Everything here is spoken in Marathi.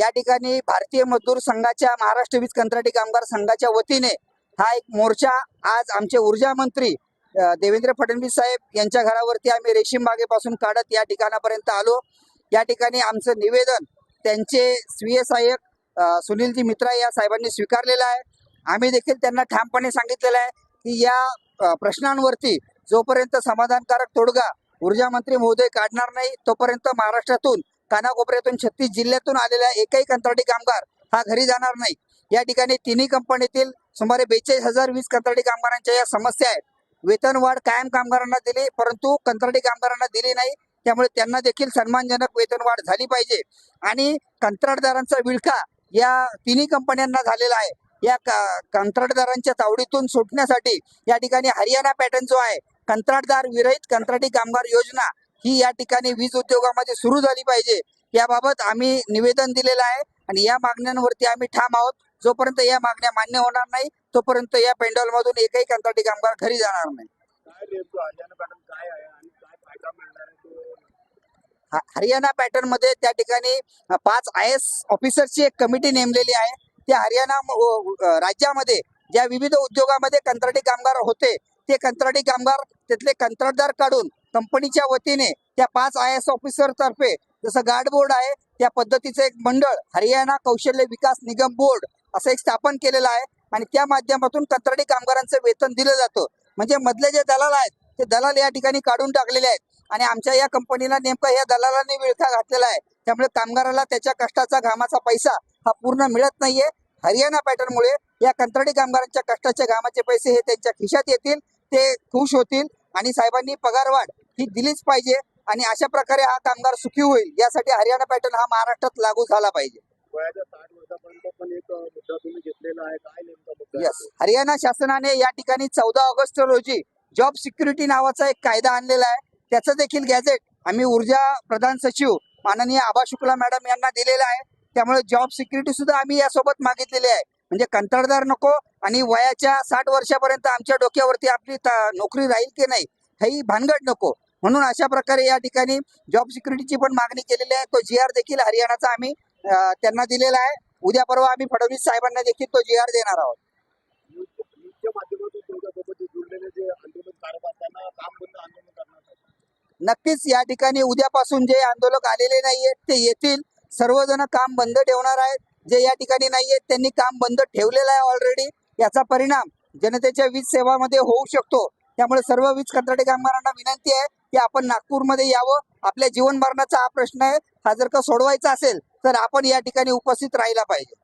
या ठिकाणी भारतीय मजदूर संघाच्या महाराष्ट्र वीज कंत्राटी कामगार संघाच्या वतीने हा एक मोर्चा आज आमचे ऊर्जा मंत्री देवेंद्र फडणवीस साहेब यांच्या घरावरती आम्ही रेशीम बागेपासून काढत या ठिकाणापर्यंत आलो. या ठिकाणी आमचं निवेदन त्यांचे स्वीय सहाय्यक सुनीलजी मित्रा या साहेबांनी स्वीकारलेलं आहे. आम्ही देखील त्यांना ठामपणे सांगितलेलं आहे की या प्रश्नांवरती जोपर्यंत समाधानकारक तोडगा ऊर्जा मंत्री महोदय काढणार नाही तोपर्यंत महाराष्ट्रातून कानाकोपऱ्यातून छत्तीस जिल्ह्यातून आलेला एकही कंत्राटी कामगार हा घरी जाणार नाही. या ठिकाणी तिन्ही कंपनीतील सुमारे बेचाळीस हजार वीस कंत्राटी कामगारांच्या या समस्या आहेत. वेतनवाढ कायम कामगारांना दिली परंतु कंत्राटी कामगारांना दिली नाही. त्यामुळे त्यांना देखील सन्मानजनक वेतनवाढ झाली पाहिजे. आणि कंत्राटदारांचा विळखा या तिन्ही कंपन्यांना झालेला आहे. या कंत्राटदारांच्या तावडीतून सुटण्यासाठी या ठिकाणी हरियाणा पॅटर्न जो आहे कंत्राटदार विरहित कंत्राटी कामगार योजना ही या ठिकाणी वीज उद्योगामध्ये सुरू झाली पाहिजे. याबाबत आम्ही निवेदन दिलेलं आहे आणि या मागण्यांवरती आम्ही ठाम आहोत. जोपर्यंत या मागण्या मान्य होणार नाही तोपर्यंत या पेंडॉलमधून एकही कंत्राटी कामगार घरी जाणार नाही. हरियाणा पॅटर्नमध्ये त्या ठिकाणी पाच आय एस ऑफिसरची एक कमिटी नेमलेली आहे. त्या हरियाणा राज्यामध्ये ज्या विविध उद्योगामध्ये कंत्राटी कामगार होते ते कंत्राटी कामगार तिथले कंत्राटदार काढून कंपनीच्या वतीने त्या पाच आय एस ऑफिसर तर्फे जसं गार्ड बोर्ड आहे त्या पद्धतीचं एक मंडळ हरियाणा कौशल्य विकास निगम बोर्ड असं एक स्थापन केलेलं आहे. आणि त्या माध्यमातून कंत्राटी कामगारांचं वेतन दिलं जातं. म्हणजे मधले जे दलाल आहेत ते दलाल या ठिकाणी काढून टाकलेले आहेत. आणि आमच्या या कंपनीला नेमका या दलालांनी विळखा घातलेला आहे. त्यामुळे कामगाराला त्याच्या कष्टाचा घामाचा पैसा हा पूर्ण मिळत नाहीये. हरियाणा पॅटर्नमुळे या कंत्राटी कामगारांच्या कष्टाच्या घामाचे पैसे हे त्यांच्या खिशात येतील ते खुश होतील. आणि साहेबांनी पगारवाढ ही दिलीच पाहिजे आणि अशा प्रकारे हा कामगार सुखी होईल यासाठी हरियाणा पॅटर्न हा महाराष्ट्रात लागू झाला पाहिजे. यस? हरियाणा शासनाने या ठिकाणी चौदा ऑगस्ट रोजी जॉब सिक्युरिटी नावाचा एक कायदा आणलेला आहे. त्याचं देखील गॅझेट आम्ही ऊर्जा प्रधान सचिव माननीय आबा शुक्ला मॅडम यांना दिलेला आहे. त्यामुळे जॉब सिक्युरिटी सुद्धा आम्ही यासोबत मागितलेली आहे. म्हणजे कंत्राटदार नको आणि वयाच्या साठ वर्षापर्यंत आमच्या डोक्यावरती आपली नोकरी राहील की नाही ही भानगड नको. म्हणून अशा प्रकारे या ठिकाणी जॉब सिक्युरिटीची पण मागणी केलेली आहे. तो जी आर देखील हरियाणाचा आम्ही त्यांना दिलेला आहे. उद्या परवा आम्ही फडणवीस साहेबांना देखील तो जी आर देणार आहोत. नक्कीच या ठिकाणी उद्यापासून जे आंदोलक आलेले नाहीयेत ते येतील सर्वजण काम बंद ठेवणार आहेत. जे या ठिकाणी नाहीयेत त्यांनी काम बंद ठेवलेलं आहे ऑलरेडी याचा परिणाम जनतेच्या वीज सेवामध्ये होऊ शकतो. त्यामुळे सर्व वीज कंत्राटी कामगारांना विनंती आहे. की आपण नागपूरमध्ये यावं? आपल्या जीवन मरणाचा हा प्रश्न आहे. हा जर का सोडवायचा असेल तर आपण या ठिकाणी उपस्थित राहायला पाहिजे.